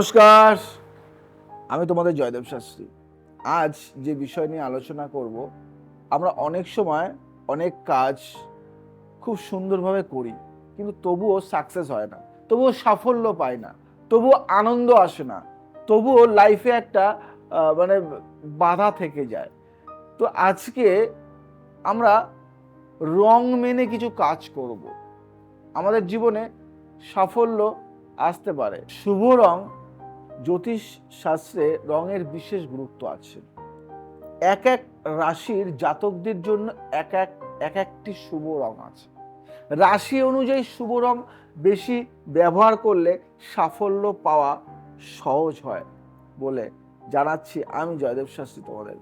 নমস্কার। আমি তোমাদের জয়দেব শাস্ত্রী। আজ যে বিষয় নিয়ে আলোচনা করব, আমরা অনেক সময় অনেক কাজ খুব সুন্দরভাবে করি, কিন্তু তবুও সাকসেস হয় না, তবুও সাফল্য পাই না, তবুও আনন্দ আসে না, তবুও লাইফে একটা মানে বাধা থেকে যায়। তো আজকে আমরা রং মেনে কিছু কাজ করব। আমাদের জীবনে সাফল্য আসতে পারে। শুভ রং জ্যোতিষ শাস্ত্রে রঙের বিশেষ গুরুত্ব আছে। এক এক রাশির জাতকদের জন্য এক এক এক একটি শুভ রং আছে। রাশি অনুযায়ী শুভ রং বেশি ব্যবহার করলে সাফল্য পাওয়া সহজ হয় বলে জানাচ্ছি আমি জয়দেব শাস্ত্রী তোমাদের।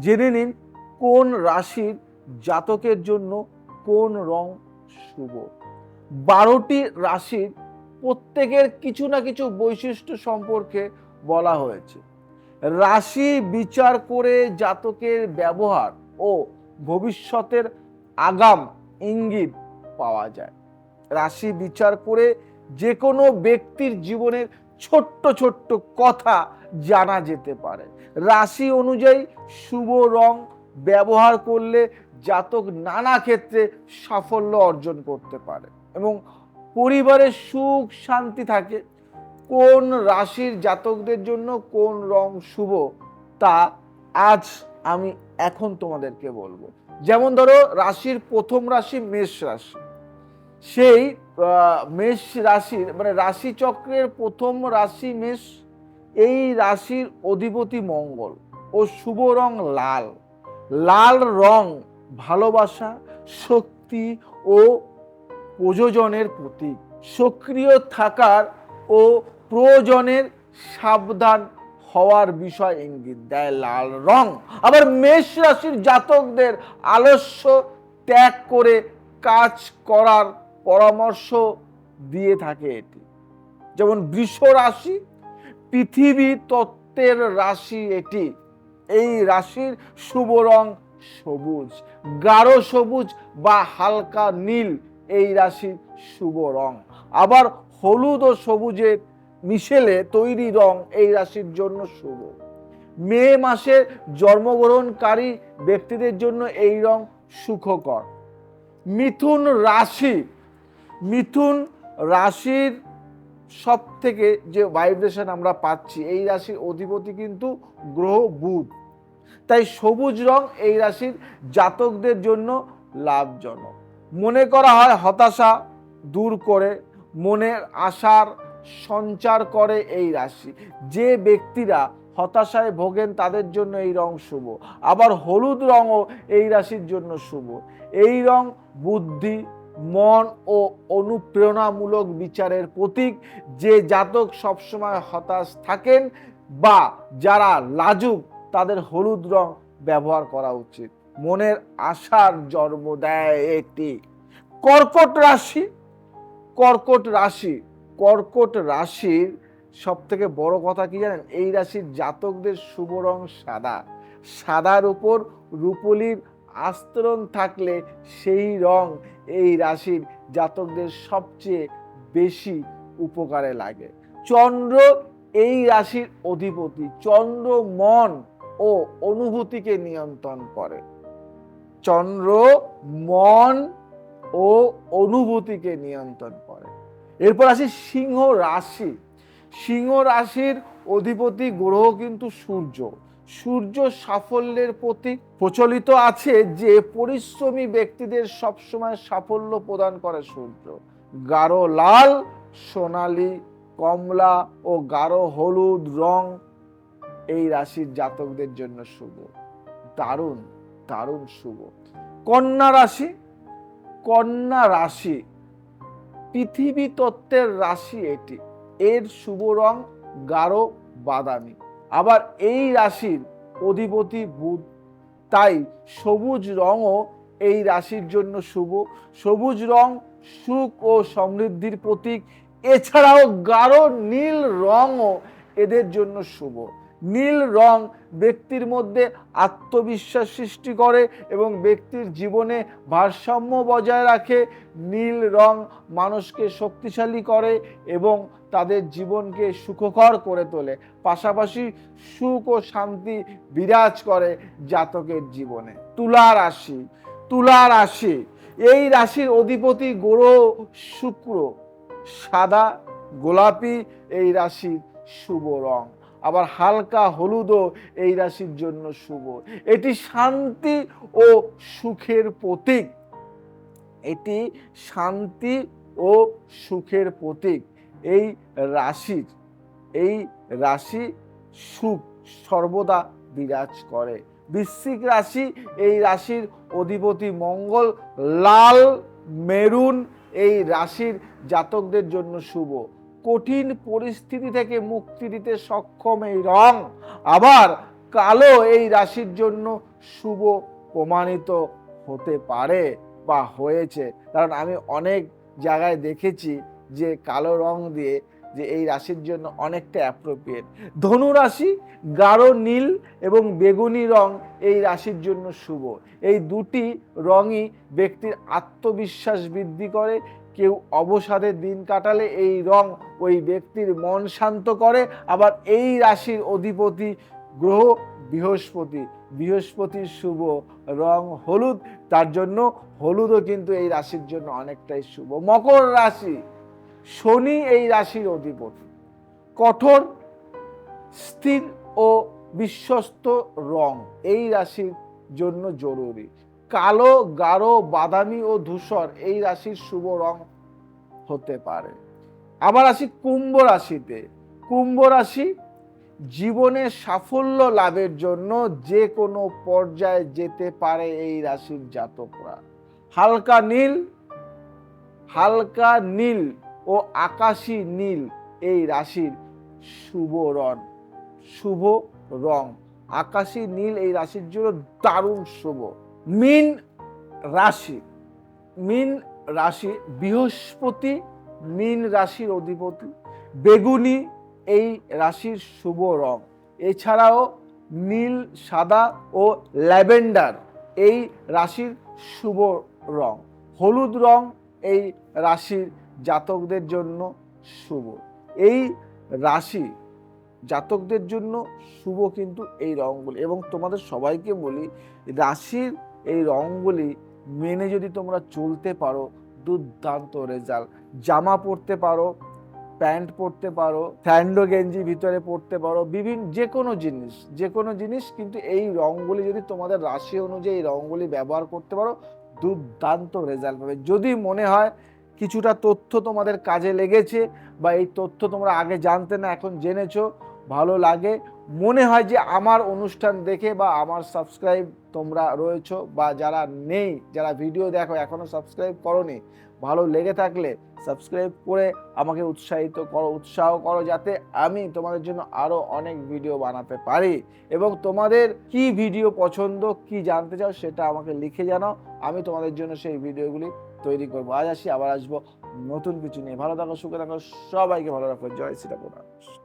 জেনে নিন কোন রাশির জাতকের জন্য কোন রং শুভ? বারোটি রাশির প্রত্যেকের কিছু না কিছু বৈশিষ্ট্য সম্পর্কে বলা হয়েছে। রাশি বিচার করে জাতকের ব্যবহার ও ভবিষ্যতের আগাম ইঙ্গিত পাওয়া যায়। রাশি বিচার করে যে কোনো ব্যক্তির জীবনের ছোট্ট ছোট্ট কথা জানা যেতে পারে। রাশি অনুযায়ী শুভ রং ব্যবহার করলে জাতক নানা ক্ষেত্রে সাফল্য অর্জন করতে পারে এবং পরিবারে সুখ, শান্তি থাকে। কোন রাশির জাতকদের জন্য কোন রং শুভ, তা আজ আমি এখন তোমাদেরকে বলব। যেমন ধরো, রাশির প্রথম রাশি মেষ রাশি। সেই মেষ রাশির মানে রাশি চক্রের প্রথম রাশি মেষ, এই রাশির অধিপতি মঙ্গল ও শুভ রং লাল। লাল রং ভালোবাসা, শক্তি ও প্রযোজনের প্রতীক। সক্রিয় থাকার ও প্রয়োজনের সাবধান হওয়ার বিষয় ইঙ্গিত দেয় লাল রং। আবার মেষ রাশির জাতকদের আলস্য ত্যাগ করে কাজ করার পরামর্শ দিয়ে থাকে এটি। যেমন বৃষ রাশি, পৃথিবী তত্ত্বের রাশি এটি। এই রাশির শুভ রং সবুজ, গাঢ় সবুজ বা হালকা নীল এই রাশির শুভ রং। আবার হলুদ ও সবুজের মিশেলে তৈরি রং এই রাশির জন্য শুভ। মে মাসে জন্মগ্রহণকারী ব্যক্তিদের জন্য এই রং সুখকর। মিথুন রাশি, মিথুন রাশির সব থেকে যে ভাইব্রেশন আমরা পাচ্ছি, এই রাশির অধিপতি কিন্তু গ্রহ বুধ। তাই সবুজ রং এই রাশির জাতকদের জন্য লাভজনক। মনে করা হয় হতাশা দূর করে, মনের আশার সঞ্চার করে এই রাশি। যে ব্যক্তিরা হতাশায় ভোগেন, তাদের জন্য এই রং শুভ। আবার হলুদ রঙও এই রাশির জন্য শুভ। এই রং বুদ্ধি, মন ও অনুপ্রেরণামূলক বিচারের প্রতীক। যে জাতক সবসময় হতাশ থাকেন বা যারা লাজুক, তাদের হলুদ রং ব্যবহার করা উচিত। মনের আশার জন্ম দেয় এটি। কর্কট রাশি কর্কট রাশি, কর্কট রাশির সব থেকে বড় কথা কি জানেন? এই রাশির জাতকদের শুভ রং সাদা। সাদার উপর রূপলির আস্তরণ থাকলে সেই রং এই রাশির জাতকদের সবচেয়ে বেশি উপকারে লাগে। চন্দ্র এই রাশির অধিপতি। চন্দ্র মন ও অনুভূতিকে নিয়ন্ত্রণ করে। চন্দ্র, মন ও অনুভূতিকে নিয়ন্ত্রণ করে। এরপর আসি সিংহ রাশি। সিংহ রাশির অধিপতি গ্রহ কিন্তু সূর্য। সূর্য সাফল্যের প্রতীক। প্রচলিত আছে যে পরিশ্রমী ব্যক্তিদের সবসময় সাফল্য প্রদান করে সূর্য। গাঢ় লাল, সোনালী, কমলা ও গাঢ় হলুদ রং এই রাশির জাতকদের জন্য শুভ। দারুণ। দারুণ শুভ। কন্যা রাশি কন্যা রাশি, পৃথিবী তত্ত্বের রাশি এটি। এর শুভ রং গাঢ় বাদামি। আবার এই রাশির অধিপতি বুধ। তাই সবুজ রঙও এই রাশির জন্য শুভ। সবুজ রং সুখ ও সমৃদ্ধির প্রতীক। এছাড়াও গাঢ় নীল রঙও এদের জন্য শুভ। নীল রং ব্যক্তির মধ্যে আত্মবিশ্বাস সৃষ্টি করে এবং ব্যক্তির জীবনে ভারসাম্য বজায় রাখে। নীল রং মানুষকে শক্তিশালী করে এবং তাদের জীবনকে সুখকর করে তোলে। পাশাপাশি সুখ ও শান্তি বিরাজ করে জাতকের জীবনে। তুলা রাশি তুলা রাশি, এই রাশির অধিপতি গ্রহ শুক্র, সাদা, গোলাপি, এই রাশির শুভ রং। আবার হালকা হলুদও এই রাশির জন্য শুভ। এটি শান্তি ও সুখের প্রতীক। এটি শান্তি ও সুখের প্রতীক। এই রাশির, এই রাশি সুখ সর্বদা বিরাজ করে। বৃশ্চিক রাশি, এই রাশির অধিপতি মঙ্গল, লাল, মেরুন, এই রাশির জাতকদের জন্য শুভ। কঠিন পরিস্থিতি থেকে মুক্তি দিতে সক্ষম এই রং আবার কালো এই রাশির জন্য শুভ প্রমাণিত হতে পারে বা হয়েছে। কারণ আমি অনেক জায়গায় দেখেছি যে কালো রং দিয়ে যে এই রাশির জন্য অনেকটা অ্যাপ্রোপ্রিয়েট ধনু রাশি, গাঢ় নীল এবং বেগুনি রং এই রাশির জন্য শুভ। এই দুটি রঙই ব্যক্তির আত্মবিশ্বাস বৃদ্ধি করে কেউ অবসাদের দিন কাটালে এই রং ওই ব্যক্তির মন শান্ত করে। আবার এই রাশির অধিপতি গ্রহ বৃহস্পতি। বৃহস্পতির শুভ রং হলুদ। তার জন্য হলুদও কিন্তু এই রাশির জন্য অনেকটাই শুভ। মকর রাশি, শনি এই রাশির অধিপতি। কঠোর, স্থির ও বিশ্বস্ত রং এই রাশির জন্য জরুরি। কালো, গাঢ়, বাদামি ও ধূসর এই রাশির শুভ রং হতে পারে। আবার আসি কুম্ভ রাশিতে। কুম্ভ রাশি জীবনে সাফল্য লাভের জন্য যে কোনো পর্যায়ে যেতে পারে এই রাশির জাতকরা। হালকা নীল হালকা নীল ও আকাশী নীল এই রাশির শুভ রং শুভ রং। আকাশী নীল এই রাশির জন্য দারুণ শুভ। মিন রাশি মিন রাশি বৃহস্পতি, মিন রাশির অধিপতি, বেগুনি এই রাশির শুভ রং। এছাড়াও নীল, সাদা ও ল্যাভেন্ডার এই রাশির শুভ রং। হলুদ রং এই রাশির জাতকদের জন্য শুভ। এই রাশি জাতকদের জন্য শুভ কিন্তু এই রঙগুলি এবং তোমাদের সবাইকে বলি, রাশির এই রঙগুলি মেনে যদি তোমরা চলতে পারো, দুর্দান্ত রেজাল্ট জামা পরতে পারো, প্যান্ট পরতে পারো, স্যান্ডো গেঞ্জি ভিতরে পরতে পারো বিভিন্ন যে কোনো জিনিস যে কোনো জিনিস, কিন্তু এই রঙগুলি যদি তোমাদের রাশি অনুযায়ী রঙগুলি ব্যবহার করতে পারো, দুর্দান্ত রেজাল্ট পাবে। যদি মনে হয় কিছুটা তথ্য তোমাদের কাজে লেগেছে বা এই তথ্য তোমরা আগে জানতে না এখন জেনেছো ভালো লাগে। মনে হয় যে আমার অনুষ্ঠান দেখে বা আমার সাবস্ক্রাইব তোমরা রয়েছো বা যারা নেই, যারা ভিডিও দেখো, এখনও সাবস্ক্রাইব করনি, ভালো লেগে থাকলে সাবস্ক্রাইব করে আমাকে উৎসাহিত করো, উৎসাহ করো যাতে আমি তোমাদের জন্য আরও অনেক ভিডিও বানাতে পারি। এবং তোমাদের কি ভিডিও পছন্দ, কি জানতে চাও সেটা আমাকে লিখে জানাও। আমি তোমাদের জন্য সেই ভিডিওগুলি তৈরি করব। আজ আসি, আবার আসব নতুন কিছু নিয়ে। ভালো থাকো, সুখে থাকো, সবাইকে ভালো রাখো। জয় শ্রীরাম